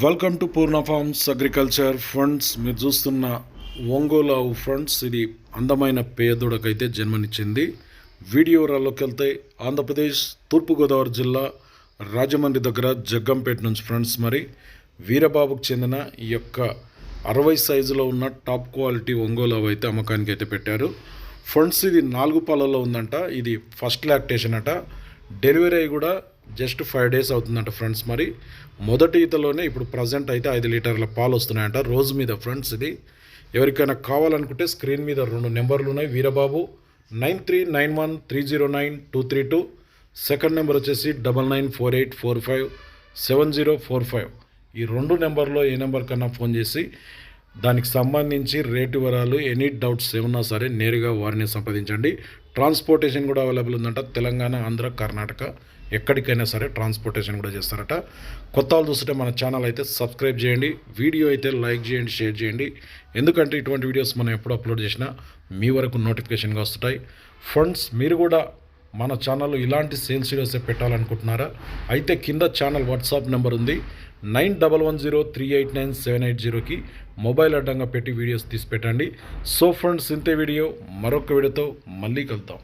Welcome to Purna farms agriculture funds మీరు చూస్తున్న ఒంగోలు ఆవు ఫండ్స్ ఇది అందమైన పేదోడకైతే జన్మనిచ్చింది. వీడియో వెళ్తే ఆంధ్రప్రదేశ్ తూర్పుగోదావరి జిల్లా రాజమండ్రి దగ్గర జగ్గంపేట నుంచి ఫ్రెండ్స్ మరి. వీరబాబుకు చెందిన ఈ యొక్క అరవై సైజులో ఉన్న టాప్ క్వాలిటీ ఒంగోలు ఆవు అయితే అమ్మకానికి అయితే పెట్టారు. ఫండ్స్ ఇది నాలుగు పాలలో ఉందంట. ఇది ఫస్ట్ లాక్టేషన్ అట. డెలివరీ అయ్యి కూడా జస్ట్ ఫైవ్ డేస్ అవుతుందంట ఫ్రెండ్స్ మరి. మొదటి ఈతలోనే ఇప్పుడు ప్రజెంట్ అయితే ఐదు లీటర్ల పాలు వస్తున్నాయంట. రోజు మీద ఫ్రెండ్స్ ఇది. ఎవరికైనా కావాలనుకుంటే స్క్రీన్ మీద రెండు నెంబర్లు ఉన్నాయి. Veerababu nine three nine one three zero nine two three two. Second number వచ్చేసి double nine four eight four five seven zero four five. ఈ రెండు నెంబర్లో ఏ నెంబర్ కన్నా ఫోన్ చేసి దానికి సంబంధించి రేటు వివరాలు ఎనీ డౌట్స్ ఏమన్నా సరే నేరుగా వారిని సంప్రదించండి. ట్రాన్స్పోర్టేషన్ కూడా అవైలబుల్ ఉందంట. తెలంగాణ ఆంధ్ర కర్ణాటక ఎక్కడికైనా సరే ట్రాన్స్పోర్టేషన్ కూడా చేస్తారట. కొత్త వాళ్ళు చూస్తుంటే మన ఛానల్ అయితే సబ్స్క్రైబ్ చేయండి. వీడియో అయితే లైక్ చేయండి షేర్ చేయండి. ఎందుకంటే ఇటువంటి వీడియోస్ మనం ఎప్పుడు అప్లోడ్ చేసినా మీ వరకు నోటిఫికేషన్గా వస్తుంటాయి. ఫండ్స్ మీరు కూడా మన ఛానల్లో ఇలాంటి సేల్స్ వీడియోసే పెట్టాలనుకుంటున్నారా? అయితే కింద ఛానల్ వాట్సాప్ నెంబర్ ఉంది. Nine double one zero three eight nine seven eight జీరోకి మొబైల్ అడ్డంగా పెట్టి వీడియోస్ తీసి పెట్టండి. సో ఫ్రెండ్స్ ఇంతే వీడియో. మరొక వీడియోతో మళ్ళీ కలుద్దాం.